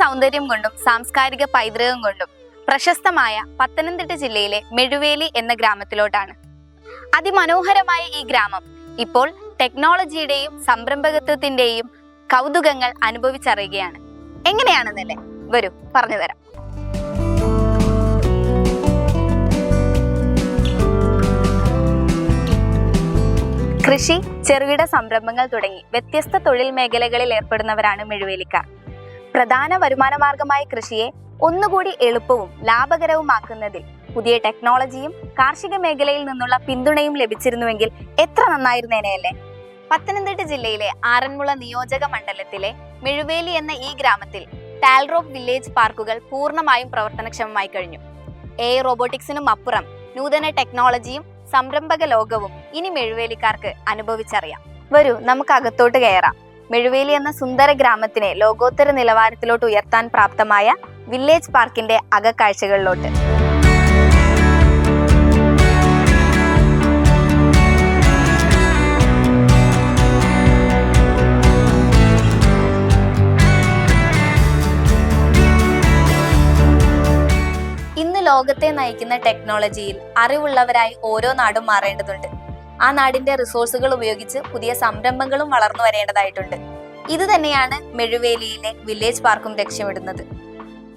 സൗന്ദര്യം കൊണ്ടും സാംസ്കാരിക പൈതൃകം കൊണ്ടും പ്രശസ്തമായ പത്തനംതിട്ട ജില്ലയിലെ മെഴുവേലി എന്ന ഗ്രാമത്തിലോട്ടാണ്. അതിമനോഹരമായ ഈ ഗ്രാമം ഇപ്പോൾ ടെക്നോളജിയുടെയും സംരംഭകത്വത്തിന്റെയും കൗതുകങ്ങൾ അനുഭവിച്ചറിയുകയാണ്. എങ്ങനെയാണെന്നല്ലേ വരൂ പറഞ്ഞു തരാം. കൃഷി ചെറുകിട സംരംഭങ്ങൾ തുടങ്ങി വ്യത്യസ്ത തൊഴിൽ മേഖലകളിൽ ഏർപ്പെടുന്നവരാണ് മെഴുവേലിക്കാർ. പ്രധാന വരുമാന മാർഗമായ കൃഷിയെ ഒന്നുകൂടി എളുപ്പവും ലാഭകരവുമാക്കുന്നതിൽ പുതിയ ടെക്നോളജിയും കാർഷിക മേഖലയിൽ നിന്നുള്ള പിന്തുണയും ലഭിച്ചിരുന്നുവെങ്കിൽ എത്ര നന്നായിരുന്നേനെയല്ലേ പത്തനംതിട്ട ജില്ലയിലെ ആറന്മുള നിയോജക മണ്ഡലത്തിലെ മെഴുവേലി എന്ന ഈ ഗ്രാമത്തിൽ ടാൽറോക്ക് വില്ലേജ് പാർക്കുകൾ പൂർണമായും പ്രവർത്തനക്ഷമമായി കഴിഞ്ഞു. എ റോബോട്ടിക്സിനും അപ്പുറം നൂതന ടെക്നോളജിയും സംരംഭക ലോകവും ഇനി മെഴുവേലിക്കാർക്ക് അനുഭവിച്ചറിയാം. വരൂ നമുക്ക് അകത്തോട്ട് കയറാം. മെഴുവേലി എന്ന സുന്ദര ഗ്രാമത്തിനെ ലോകോത്തര നിലവാരത്തിലോട്ട് ഉയർത്താൻ പ്രാപ്തമായ വില്ലേജ് പാർക്കിന്റെ അകക്കാഴ്ചകളിലോട്ട്. ലോകത്തെ നയിക്കുന്ന ടെക്നോളജിയിൽ അറിവുള്ളവരായി ഓരോ നാടും മാറേണ്ടതുണ്ട്. ആ നാടിന്റെ റിസോഴ്സുകൾ ഉപയോഗിച്ച് പുതിയ സംരംഭങ്ങളും വളർന്നു വരേണ്ടതായിട്ടുണ്ട്. ഇത് തന്നെയാണ് മെഴുവേലിയിലെ വില്ലേജ് പാർക്കും ലക്ഷ്യമിടുന്നത്.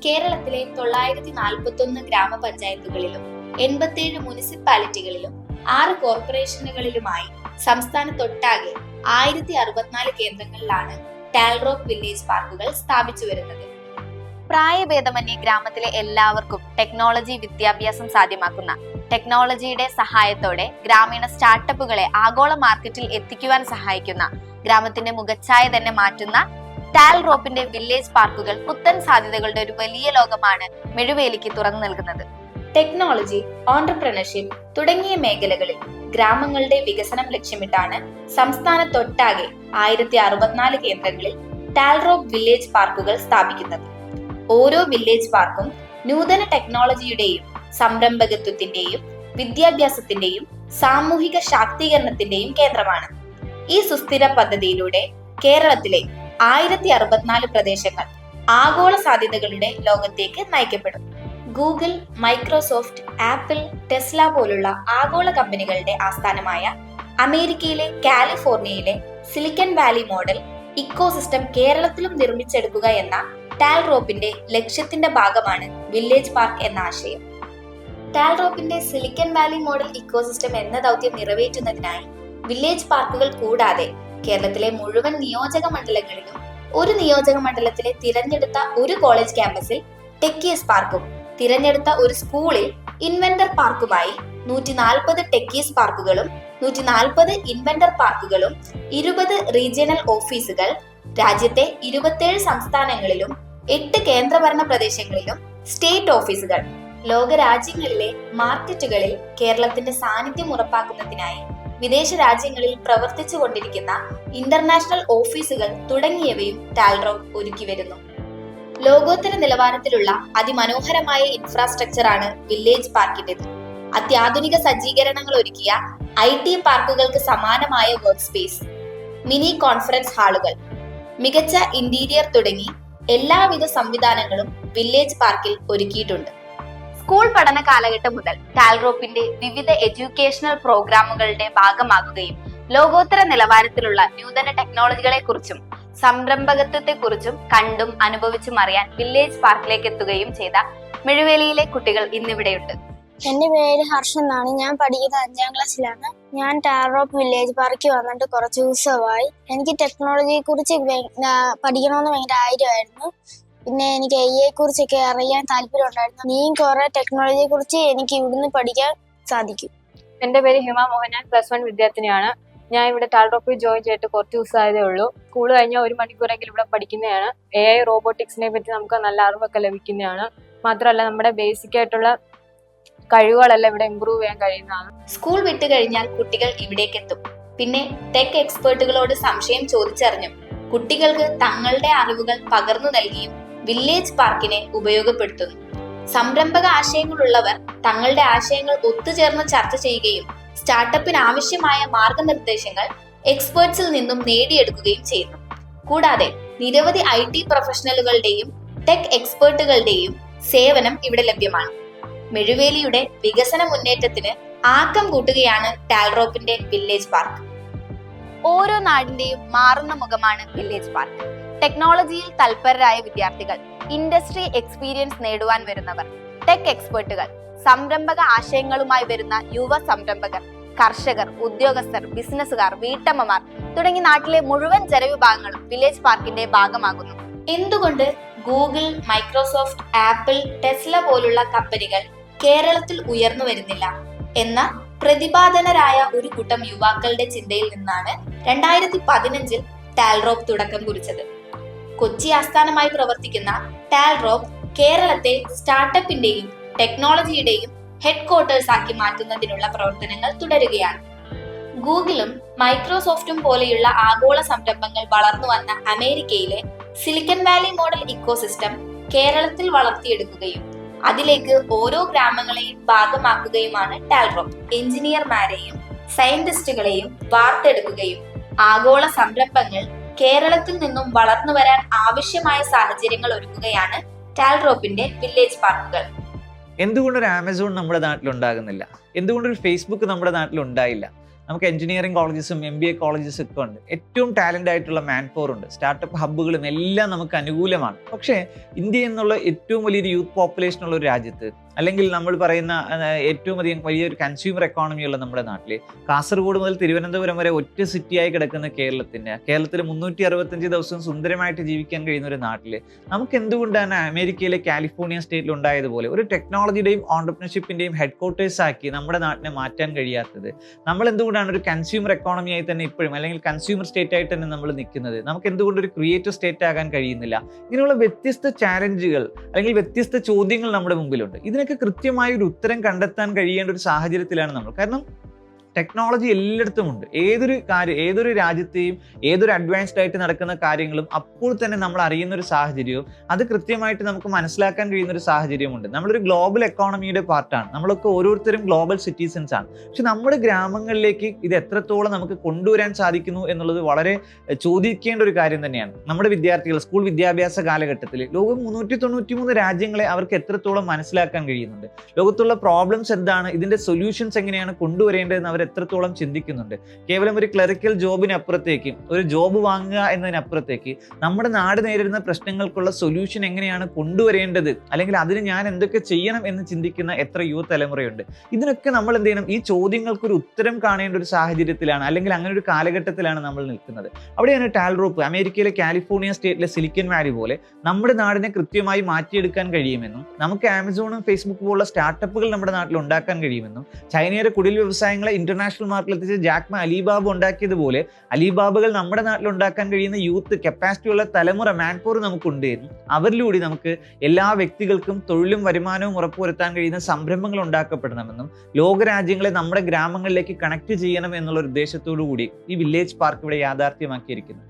കേരളത്തിലെ തൊള്ളായിരത്തി നാൽപ്പത്തി ഒന്ന് ഗ്രാമപഞ്ചായത്തുകളിലും എൺപത്തിയേഴ് മുനിസിപ്പാലിറ്റികളിലും ആറ് കോർപ്പറേഷനുകളിലുമായി സംസ്ഥാനത്തൊട്ടാകെ ആയിരത്തി അറുപത്തിനാല് കേന്ദ്രങ്ങളിലാണ് ടാൽറോക്ക് വില്ലേജ് പാർക്കുകൾ സ്ഥാപിച്ചു വരുന്നത് പ്രായഭേദമന്യേ ഗ്രാമത്തിലെ എല്ലാവർക്കും ടെക്നോളജി വിദ്യാഭ്യാസം സാധ്യമാക്കുന്ന ടെക്നോളജിയുടെ സഹായത്തോടെ ഗ്രാമീണ സ്റ്റാർട്ടപ്പുകളെ ആഗോള മാർക്കറ്റിൽ എത്തിക്കുവാൻ സഹായിക്കുന്ന ഗ്രാമത്തിന്റെ മുഖച്ഛായ തന്നെ മാറ്റുന്ന ടാൽ റോപ്പിന്റെ വില്ലേജ് പാർക്കുകൾ പുത്തൻ സാധ്യതകളുടെ ഒരു വലിയ ലോകമാണ് മെഴുവേലിക്ക് തുറന്നു നൽകുന്നത്. ടെക്നോളജി ഓണ്ടർപ്രണർഷിപ്പ് തുടങ്ങിയ മേഖലകളിൽ ഗ്രാമങ്ങളുടെ വികസനം ലക്ഷ്യമിട്ടാണ് സംസ്ഥാനത്തൊട്ടാകെ ആയിരത്തി അറുപത്തിനാല് കേന്ദ്രങ്ങളിൽ ടാൽറോപ്പ് വില്ലേജ് പാർക്കുകൾ സ്ഥാപിക്കുന്നത്. ഓരോ വില്ലേജ് പാർക്കും നൂതന ടെക്നോളജിയുടെയും സംരംഭകത്വത്തിന്റെയും വിദ്യാഭ്യാസത്തിന്റെയും സാമൂഹിക ശാക്തീകരണത്തിന്റെയും കേന്ദ്രമാണ്. ഈ സുസ്ഥിര പദ്ധതിയിലൂടെ കേരളത്തിലെ ആയിരത്തി അറുപത്തിനാല് പ്രദേശങ്ങൾ ആഗോള സാധ്യതകളുടെ ലോകത്തേക്ക് നയിക്കപ്പെടും. ഗൂഗിൾ മൈക്രോസോഫ്റ്റ് ആപ്പിൾ ടെസ്ല പോലുള്ള ആഗോള കമ്പനികളുടെ ആസ്ഥാനമായ അമേരിക്കയിലെ കാലിഫോർണിയയിലെ സിലിക്കൺ വാലി മോഡൽ ഇക്കോസിസ്റ്റം കേരളത്തിലും നിർമ്മിച്ചെടുക്കുക എന്ന ടാൽറോപ്പിന്റെ ലക്ഷ്യത്തിന്റെ ഭാഗമാണ് വില്ലേജ് പാർക്ക് എന്ന ആശയം. ടാൽറോപ്പിന്റെ സിലിക്കൺ വാലി മോഡൽ ഇക്കോസിസ്റ്റം എന്ന ദൗത്യം നിറവേറ്റുന്നതിനായി വില്ലേജ് പാർക്കുകൾ കൂടാതെ കേരളത്തിലെ മുഴുവൻ നിയോജക മണ്ഡലങ്ങളിലും ഒരു നിയോജക മണ്ഡലത്തിലെ തിരഞ്ഞെടുത്ത ഒരു കോളേജ് ക്യാമ്പസിൽ ടെക്കീസ് പാർക്കും തിരഞ്ഞെടുത്ത ഒരു സ്കൂളിൽ ഇൻവെന്റർ പാർക്കുമായി നൂറ്റി നാൽപ്പത് ടെക്കീസ് പാർക്കുകളും നൂറ്റി നാൽപ്പത് ഇൻവെന്റർ പാർക്കുകളും ഇരുപത് റീജിയണൽ ഓഫീസുകൾ രാജ്യത്തെ ഇരുപത്തേഴ് സംസ്ഥാനങ്ങളിലും എട്ട് കേന്ദ്രഭരണ പ്രദേശങ്ങളിലും സ്റ്റേറ്റ് ഓഫീസുകൾ ലോക രാജ്യങ്ങളിലെ മാർക്കറ്റുകളിൽ കേരളത്തിന്റെ സാന്നിധ്യം ഉറപ്പാക്കുന്നതിനായി വിദേശ രാജ്യങ്ങളിൽ പ്രവർത്തിച്ചു കൊണ്ടിരിക്കുന്ന ഇന്റർനാഷണൽ ഓഫീസുകൾ തുടങ്ങിയവയും ടാൽറോ ഒരുക്കി വരുന്നു. ലോകോത്തര നിലവാരത്തിലുള്ള അതിമനോഹരമായ ഇൻഫ്രാസ്ട്രക്ചറാണ് വില്ലേജ് പാർക്കിന്റേത് അത്യാധുനിക സജ്ജീകരണങ്ങൾ ഒരുക്കിയ ഐ ടി പാർക്കുകൾക്ക് സമാനമായ വർക്ക് സ്പേസ് മിനി കോൺഫറൻസ് ഹാളുകൾ മികച്ച ഇന്റീരിയർ തുടങ്ങി എല്ലാവിധ സംവിധാനങ്ങളും വില്ലേജ് പാർക്കിൽ ഒരുക്കിയിട്ടുണ്ട്. സ്കൂൾ പഠന കാലഘട്ടം മുതൽ ടാൽറോപ്പിന്റെ വിവിധ എഡ്യൂക്കേഷണൽ പ്രോഗ്രാമുകളുടെ ഭാഗമാകുകയും ലോകോത്തര നിലവാരത്തിലുള്ള നൂതന ടെക്നോളജികളെ കുറിച്ചും സംരംഭകത്വത്തെക്കുറിച്ചും കണ്ടും അനുഭവിച്ചും അറിയാൻ വില്ലേജ് പാർക്കിലേക്ക് എത്തുകയും ചെയ്ത മിഴുവേലിയിലെ കുട്ടികൾ ഇന്നിവിടെയുണ്ട്. എന്റെ പേര് ഹർഷൻ എന്നാണ്. ഞാൻ പഠിക്കുന്നത് അഞ്ചാം ക്ലാസ്സിലാണ്. ഞാൻ ടാറോപ്പ് വില്ലേജ് പാർക്കിൽ വന്നിട്ട് കുറച്ച് ദിവസമായി. എനിക്ക് ടെക്നോളജിയെ കുറിച്ച് പഠിക്കണമെന്ന് ഭയങ്കര ആഗ്രഹമായിരുന്നു. പിന്നെ എനിക്ക് ഐ എ കുറിച്ചൊക്കെ അറിയാൻ താല്പര്യം ഉണ്ടായിരുന്നു. നീയും കുറെ ടെക്നോളജിയെ കുറിച്ച് എനിക്ക് ഇവിടുന്ന് പഠിക്കാൻ സാധിക്കും. എന്റെ പേര് ഹിമ ഞാൻ പ്ലസ് വൺ വിദ്യാർത്ഥിനിയാണ്. ഞാൻ ഇവിടെ ടാൽറോപ്പിൽ ജോയിൻ ചെയ്തിട്ട് കുറച്ച് ദിവസമായതേ ഉള്ളൂ. സ്കൂൾ കഴിഞ്ഞാൽ ഒരു മണിക്കൂറെങ്കിലും ഇവിടെ പഠിക്കുന്നതാണ്. എ ഐ റോബോട്ടിക്സിനെ പറ്റി നമുക്ക് നല്ല അറിവൊക്കെ ലഭിക്കുന്നതാണ്. മാത്രമല്ല നമ്മുടെ ബേസിക് ആയിട്ടുള്ള കഴിവുകളെല്ലാം ഇവിടെ ഇമ്പ്രൂവ് ചെയ്യാൻ കഴിയുന്നതാണ്. സ്കൂൾ വിട്ട് കഴിഞ്ഞാൽ കുട്ടികൾ ഇവിടേക്ക് എത്തും. പിന്നെ ടെക് എക്സ്പേർട്ടുകളോട് സംശയം ചോദിച്ചറിഞ്ഞും കുട്ടികൾക്ക് തങ്ങളുടെ അറിവുകൾ പകർന്നു നൽകിയും വില്ലേജ് പാർക്കിനെ ഉപയോഗപ്പെടുത്തുന്നു. സംരംഭക ആശയങ്ങളുള്ളവർ തങ്ങളുടെ ആശയങ്ങൾ ഒത്തുചേർന്ന് ചർച്ച ചെയ്യുകയും സ്റ്റാർട്ടപ്പിന് ആവശ്യമായ മാർഗനിർദ്ദേശങ്ങൾ എക്സ്പേർട്സിൽ നിന്നും നേടിയെടുക്കുകയും ചെയ്യുന്നു. കൂടാതെ നിരവധി ഐ ടി പ്രൊഫഷണലുകളുടെയും ടെക് എക്സ്പേർട്ടുകളുടെയും സേവനം ഇവിടെ ലഭ്യമാണ്. മെഴുവേലിയുടെ വികസന മുന്നേറ്റത്തിന് ആക്കം കൂട്ടുകയാണ് ടാൽറോപ്പിന്റെ വില്ലേജ് പാർക്ക്. ഓരോ നാടിന്റെയും മാറുന്ന മുഖമാണ് വില്ലേജ് പാർക്ക്. ടെക്നോളജിയിൽ തൽപരരായ വിദ്യാർത്ഥികൾ ഇൻഡസ്ട്രി എക്സ്പീരിയൻസ് നേടുവാൻ വരുന്നവർ ടെക് എക്സ്പേർട്ടുകൾ സംരംഭക ആശയങ്ങളുമായി വരുന്ന യുവ സംരംഭകർ കർഷകർ ഉദ്യോഗസ്ഥർ ബിസിനസ്സുകാർ വീട്ടമ്മമാർ തുടങ്ങി നാട്ടിലെ മുഴുവൻ ജനവിഭാഗങ്ങളും വില്ലേജ് പാർക്കിന്റെ ഭാഗമാകുന്നു. എന്തുകൊണ്ട് ഗൂഗിൾ മൈക്രോസോഫ്റ്റ് ആപ്പിൾ ടെസ്ല പോലുള്ള കമ്പനികൾ കേരളത്തിൽ ഉയർന്നു വരുന്നില്ല എന്ന പ്രതിപാദനരായ ഒരു കൂട്ടം യുവാക്കളുടെ ചിന്തയിൽ നിന്നാണ് രണ്ടായിരത്തി പതിനഞ്ചിൽ ടാൽറോപ്പ് തുടക്കം കുറിച്ചത്. കൊച്ചി ആസ്ഥാനമായി പ്രവർത്തിക്കുന്ന ടാൽറോപ്പ് കേരളത്തെ സ്റ്റാർട്ടപ്പിന്റെയും ടെക്നോളജിയുടെയും ഹെഡ് ക്വാർട്ടേഴ്സ് ആക്കി മാറ്റുന്നതിനുള്ള പ്രവർത്തനങ്ങൾ തുടരുകയാണ്. ഗൂഗിളും മൈക്രോസോഫ്റ്റും പോലെയുള്ള ആഗോള സംരംഭങ്ങൾ വളർന്നു വന്ന അമേരിക്കയിലെ സിലിക്കൺ വാലി മോഡൽ ഇക്കോസിസ്റ്റം കേരളത്തിൽ വളർത്തിയെടുക്കുകയും അതിലേക്ക് ഓരോ ഗ്രാമങ്ങളെയും ഭാഗമാക്കുകയുമാണ് ടാൽറോപ്പ് എഞ്ചിനീയർമാരെയും സയന്റിസ്റ്റുകളെയും വാർത്തെടുക്കുകയും ആഗോള സംരംഭങ്ങൾ കേരളത്തിൽ നിന്നും വളർന്നു വരാൻ ആവശ്യമായ സാഹചര്യങ്ങൾ ഒരുക്കുകയാണ് ടാൽറോപ്പിന്റെ വില്ലേജ് പാർക്കുകൾ. എന്തുകൊണ്ടൊരു ആമസോൺ നമ്മുടെ നാട്ടിൽ ഉണ്ടാകുന്നില്ല എന്തുകൊണ്ടൊരു ഫേസ്ബുക്ക് നമ്മുടെ നാട്ടിൽ ഉണ്ടായില്ല നമുക്ക് എഞ്ചിനീയറിംഗ് കോളേജസും എം ബി എ കോളേജസും ഒക്കെ ഉണ്ട്. ഏറ്റവും ടാലന്റ് ആയിട്ടുള്ള മാൻ പവർ ഉണ്ട്. സ്റ്റാർട്ടപ്പ് ഹബ്ബുകളും എല്ലാം നമുക്ക് അനുകൂലമാണ്. പക്ഷേ ഇന്ത്യ എന്നുള്ള ഏറ്റവും വലിയൊരു യൂത്ത് പോപ്പുലേഷൻ ഉള്ള ഒരു രാജ്യത്ത് അല്ലെങ്കിൽ നമ്മൾ പറയുന്ന ഏറ്റവും അധികം വലിയൊരു കൺസ്യൂമർ എക്കോണമി ഉള്ള നമ്മുടെ നാട്ടിൽ കാസർഗോഡ് മുതൽ തിരുവനന്തപുരം വരെ ഒറ്റ സിറ്റിയായി കിടക്കുന്ന കേരളത്തിന് കേരളത്തിൽ മുന്നൂറ്റി അറുപത്തഞ്ച് ദിവസം സുന്ദരമായിട്ട് ജീവിക്കാൻ കഴിയുന്ന ഒരു നാട്ടിൽ നമുക്ക് എന്തുകൊണ്ടാണ് അമേരിക്കയിലെ കാലിഫോർണിയ സ്റ്റേറ്റിൽ ഉണ്ടായതുപോലെ ഒരു ടെക്നോളജിയുടെയും ഓണ്ടർപ്രണർഷിപ്പിന്റെയും ഹെഡ് ക്വാർട്ടേഴ്സ് ആക്കി നമ്മുടെ നാട്ടിനെ മാറ്റാൻ കഴിയാത്തത്? നമ്മൾ എന്തുകൊണ്ടാണ് ഒരു കൺസ്യൂമർ എക്കോണമിയായി തന്നെ ഇപ്പോഴും അല്ലെങ്കിൽ കൺസ്യൂമർ സ്റ്റേറ്റ് ആയിട്ട് തന്നെ നമ്മൾ നിൽക്കുന്നത്? നമുക്ക് എന്തുകൊണ്ട് ഒരു ക്രിയേറ്റീവ് സ്റ്റേറ്റ് ആകാൻ കഴിയുന്നില്ല? ഇങ്ങനെയുള്ള വ്യത്യസ്ത ചാലഞ്ചുകൾ അല്ലെങ്കിൽ വ്യത്യസ്ത ചോദ്യങ്ങൾ നമ്മുടെ മുമ്പിലുണ്ട്. ഇതിനൊക്കെ കൃത്യമായ ഒരു ഉത്തരം കണ്ടെത്താൻ കഴിയേണ്ട ഒരു സാഹചര്യത്തിലാണ് നമ്മൾ. കാരണം ടെക്നോളജി എല്ലായിടത്തും ഉണ്ട് ഏതൊരു കാര്യം ഏതൊരു രാജ്യത്തെയും ഏതൊരു അഡ്വാൻസ്ഡ് ആയിട്ട് നടക്കുന്ന കാര്യങ്ങളും അപ്പോൾ തന്നെ നമ്മൾ അറിയുന്ന ഒരു സാഹചര്യവും അത് കൃത്യമായിട്ട് നമുക്ക് മനസ്സിലാക്കാൻ കഴിയുന്ന ഒരു സാഹചര്യമുണ്ട് നമ്മളൊരു ഗ്ലോബൽ എക്കോണമിയുടെ പാർട്ടാണ് നമ്മളൊക്കെ ഓരോരുത്തരും ഗ്ലോബൽ സിറ്റിസൺസ് ആണ്. പക്ഷെ നമ്മുടെ ഗ്രാമങ്ങളിലേക്ക് ഇത് എത്രത്തോളം നമുക്ക് കൊണ്ടുവരാൻ സാധിക്കുന്നു എന്നുള്ളത് വളരെ ചോദിക്കേണ്ട ഒരു കാര്യം തന്നെയാണ്. നമ്മുടെ വിദ്യാർത്ഥികൾ സ്കൂൾ വിദ്യാഭ്യാസ കാലഘട്ടത്തിൽ ലോകം മുന്നൂറ്റി തൊണ്ണൂറ്റി മൂന്ന് രാജ്യങ്ങളെ അവർക്ക് എത്രത്തോളം മനസ്സിലാക്കാൻ കഴിയുന്നുണ്ട്. ലോകത്തുള്ള പ്രോബ്ലംസ് എന്താണ്? ഇതിന്റെ സൊല്യൂഷൻസ് എങ്ങനെയാണ് കൊണ്ടുവരേണ്ടതെന്ന് അവർ എത്രത്തോളം ചിന്തിക്കുന്നുണ്ട്. കേവലം ഒരു ക്ലറിക്കൽ ജോബിനപ്പുറത്തേക്ക് ഒരു ജോബ് വാങ്ങുക എന്നതിനപ്പുറത്തേക്ക് നമ്മുടെ നാട് നേരിടുന്ന പ്രശ്നങ്ങൾക്കുള്ള സൊല്യൂഷൻ എങ്ങനെയാണ് കൊണ്ടുവരേണ്ടത്? അല്ലെങ്കിൽ അതിന് ഞാൻ എന്തൊക്കെ ചെയ്യണം എന്ന് ചിന്തിക്കുന്ന എത്ര യുവ തലമുറയുണ്ട് ഇതിനൊക്കെ നമ്മൾ എന്ത് ചെയ്യണം? ഈ ചോദ്യങ്ങൾക്ക് ഒരു ഉത്തരം കാണേണ്ട ഒരു സാഹചര്യത്തിലാണ് അല്ലെങ്കിൽ അങ്ങനെ ഒരു കാലഘട്ടത്തിലാണ് നമ്മൾ നിൽക്കുന്നത്. അവിടെയാണ് ടാൽറോപ്പ് അമേരിക്കയിലെ കാലിഫോർണിയ സ്റ്റേറ്റിലെ സിലിക്കൻ വാലി പോലെ നമ്മുടെ നാടിനെ കൃത്യമായി മാറ്റിയെടുക്കാൻ കഴിയുമെന്നും നമുക്ക് ആമസോണും ഫേസ്ബുക്ക് പോലുള്ള സ്റ്റാർട്ടപ്പുകൾ നമ്മുടെ നാട്ടിൽ ഉണ്ടാക്കാൻ കഴിയുമെന്നും ചൈനയുടെ കുടിൽ വ്യവസായങ്ങളെ ഇന്റർനാഷണൽ മാർക്കറ്റിൽ എത്തിച്ച് ജാക്മ അലിബാബ് ഉണ്ടാക്കിയതുപോലെ അലിബാബകൾ നമ്മുടെ നാട്ടിൽ ഉണ്ടാക്കാൻ കഴിയുന്ന യൂത്ത് കപ്പാസിറ്റിയുള്ള തലമുറ മാൻ പവർ നമുക്കുണ്ട് എന്നും അവരിലൂടെ നമുക്ക് എല്ലാ വ്യക്തികൾക്കും തൊഴിലും വരുമാനവും ഉറപ്പുവരുത്താൻ കഴിയുന്ന സംരംഭങ്ങൾ ഉണ്ടാക്കപ്പെടണമെന്നും ലോകരാജ്യങ്ങളെ നമ്മുടെ ഗ്രാമങ്ങളിലേക്ക് കണക്ട് ചെയ്യണം എന്നുള്ള ഉദ്ദേശത്തോടു കൂടി ഈ വില്ലേജ് പാർക്ക് ഇവിടെ യാഥാർത്ഥ്യമാക്കിയിരിക്കുന്നു.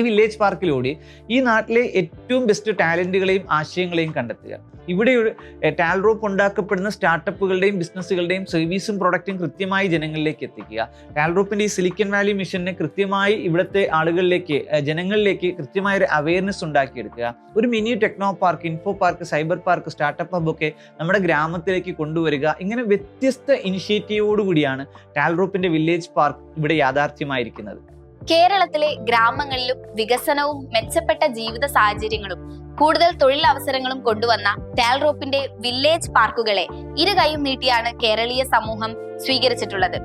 ഈ വില്ലേജ് പാർക്കിലൂടെ ഈ നാട്ടിലെ ഏറ്റവും ബെസ്റ്റ് ടാലന്റുകളെയും ആശയങ്ങളെയും കണ്ടെത്തുക. ഇവിടെ ഒരു ടാൽറോപ്പ് ഉണ്ടാക്കപ്പെടുന്ന സ്റ്റാർട്ടപ്പുകളുടെയും ബിസിനസ്സുകളുടെയും സർവീസും പ്രൊഡക്റ്റും കൃത്യമായി ജനങ്ങളിലേക്ക് എത്തിക്കുക. ടാൽറോപ്പിന്റെ ഈ സിലിക്കൻ വാലി മിഷനെ കൃത്യമായി ഇവിടുത്തെ ആളുകളിലേക്ക് ജനങ്ങളിലേക്ക് കൃത്യമായ ഒരു അവയർനെസ് ഉണ്ടാക്കിയെടുക്കുക. ഒരു mini techno park info park cyber park startup hub ഒക്കെ നമ്മുടെ ഗ്രാമത്തിലേക്ക് കൊണ്ടുവരിക. ഇങ്ങനെ വ്യത്യസ്ത ഇനിഷ്യേറ്റീവോടുകൂടിയാണ് ടാൽറോപ്പിന്റെ വില്ലേജ് പാർക്ക് ഇവിടെ യാഥാർത്ഥ്യമായിരിക്കുന്നത്. കേരളത്തിലെ ഗ്രാമങ്ങളിലും വികസനവും മെച്ചപ്പെട്ട ജീവിത സാഹചര്യങ്ങളും കൂടുതൽ തൊഴിലവസരങ്ങളും കൊണ്ടുവന്ന ടാൽറോപ്പിന്റെ വില്ലേജ് പാർക്കുകളെ ഇരു കൈയും നീട്ടിയാണ് കേരളീയ സമൂഹം സ്വീകരിച്ചിട്ടുള്ളത്.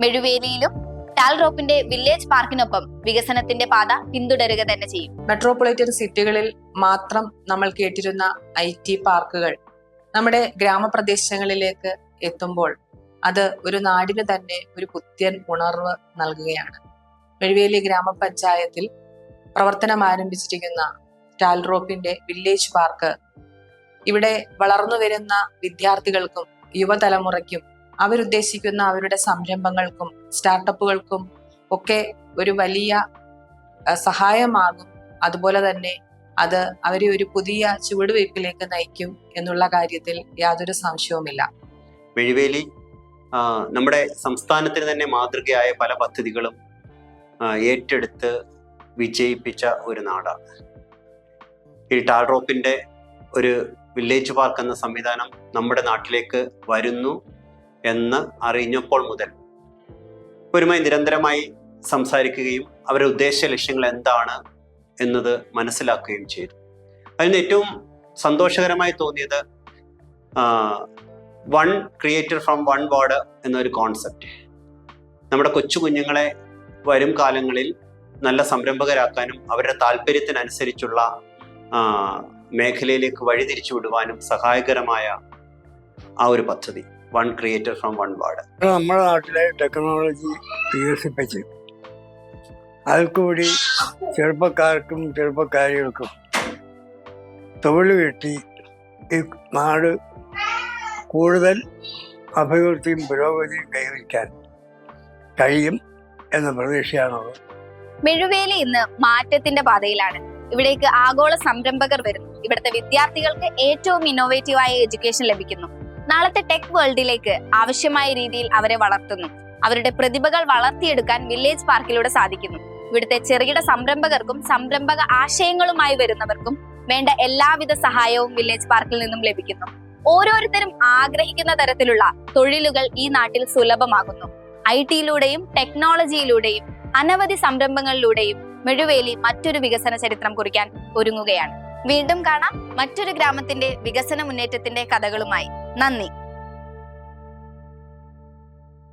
മെഴുവേലിയിലും ടാൽറോപ്പിന്റെ വില്ലേജ് പാർക്കിനൊപ്പം വികസനത്തിന്റെ പാത പിന്തുടരുക തന്നെ ചെയ്യും. മെട്രോപൊളിറ്റൻ സിറ്റികളിൽ മാത്രം നമ്മൾ കേട്ടിരുന്ന ഐ ടി പാർക്കുകൾ നമ്മുടെ ഗ്രാമപ്രദേശങ്ങളിലേക്ക് എത്തുമ്പോൾ അത് ഒരു നാടിന് തന്നെ ഒരു പുത്യൻ ഉണർവ് നൽകുകയാണ്. മെഴുവേലി ഗ്രാമപഞ്ചായത്തിൽ പ്രവർത്തനം ആരംഭിച്ചിരിക്കുന്ന ടാൽറോപ്പിന്റെ വില്ലേജ് പാർക്ക്. ഇവിടെ വളർന്നു വരുന്ന വിദ്യാർത്ഥികൾക്കും യുവതലമുറയ്ക്കും അവരുദ്ദേശിക്കുന്ന അവരുടെ സംരംഭങ്ങൾക്കും സ്റ്റാർട്ടപ്പുകൾക്കും ഒക്കെ ഒരു വലിയ സഹായമാകും. അതുപോലെ തന്നെ അത് അവരെ ഒരു പുതിയ ചുവടുവയ്പ്പിലേക്ക് നയിക്കും എന്നുള്ള കാര്യത്തിൽ യാതൊരു സംശയവുമില്ല. മെഴുവേലി നമ്മുടെ സംസ്ഥാനത്തിന് തന്നെ മാതൃകയായ പല പദ്ധതികളും ഏറ്റെടുത്ത് വിജയിപ്പിച്ച ഒരു നാടാണ്. ഈ ടാൾറോപ്പിന്റെ ഒരു വില്ലേജ് പാർക്ക് എന്ന സംവിധാനം നമ്മുടെ നാട്ടിലേക്ക് വരുന്നു എന്ന് അറിഞ്ഞപ്പോൾ മുതൽ ഒരുമായി നിരന്തരമായി സംസാരിക്കുകയും അവരുടെ ഉദ്ദേശ ലക്ഷ്യങ്ങൾ എന്താണ് എന്നത് മനസ്സിലാക്കുകയും ചെയ്തു. അതിന് ഏറ്റവും സന്തോഷകരമായി തോന്നിയത് one creator from one ward എന്നൊരു കോൺസെപ്റ്റ് നമ്മുടെ കൊച്ചു കുഞ്ഞുങ്ങളെ വരും കാലങ്ങളിൽ നല്ല സംരംഭകരാക്കാനും അവരുടെ താല്പര്യത്തിനനുസരിച്ചുള്ള മേഖലയിലേക്ക് വഴിതിരിച്ചു വിടുവാനും സഹായകരമായ ആ ഒരു പദ്ധതി. One creator from one ward. നമ്മുടെ നാട്ടിലെ ടെക്നോളജി വികസിപ്പിച്ച് അതിൽക്കൂടി കൂടി ചെറുപ്പക്കാർക്കും ചെറുപ്പക്കാരികൾക്കും തൊഴിൽ കിട്ടി ഈ നാട് കൂടുതൽ അഭിവൃദ്ധിയും പുരോഗതിയും കൈവരിക്കാൻ കഴിയും. എന്ന പ്രതീക്ഷയാണുള്ളത്. മെഴുവേലി ഇന്ന് മാറ്റത്തിന്റെ പാതയിലാണ്. ഇവിടേക്ക് ആഗോള സംരംഭകർ വരുന്നു. ഇവിടുത്തെ വിദ്യാർത്ഥികൾക്ക് ഏറ്റവും ഇന്നോവേറ്റീവ് ആയ എഡ്യൂക്കേഷൻ ലഭിക്കുന്നു. നാളത്തെ ടെക് വേൾഡിലേക്ക് ആവശ്യമായ രീതിയിൽ അവരെ വളർത്തുന്നു. അവരുടെ പ്രതിഭകൾ വളർത്തിയെടുക്കാൻ വില്ലേജ് പാർക്കിലൂടെ സാധിക്കുന്നു. ഇവിടുത്തെ ചെറുകിട സംരംഭകർക്കും സംരംഭക ആശയങ്ങളുമായി വരുന്നവർക്കും വേണ്ട എല്ലാവിധ സഹായവും വില്ലേജ് പാർക്കിൽ നിന്നും ലഭിക്കുന്നു. ഓരോരുത്തരും ആഗ്രഹിക്കുന്ന തരത്തിലുള്ള തൊഴിലുകൾ ഈ നാട്ടിൽ സുലഭമാകുന്നു. ഐ ടിയിലൂടെയും ടെക്നോളജിയിലൂടെയും അനവധി സംരംഭങ്ങളിലൂടെയും മെഴുവേലി മറ്റൊരു വികസന ചരിത്രം കുറിക്കാൻ ഒരുങ്ങുകയാണ്. വീണ്ടും കാണാം മറ്റൊരു ഗ്രാമത്തിന്റെ വികസന മുന്നേറ്റത്തിന്റെ കഥകളുമായി. നന്ദി.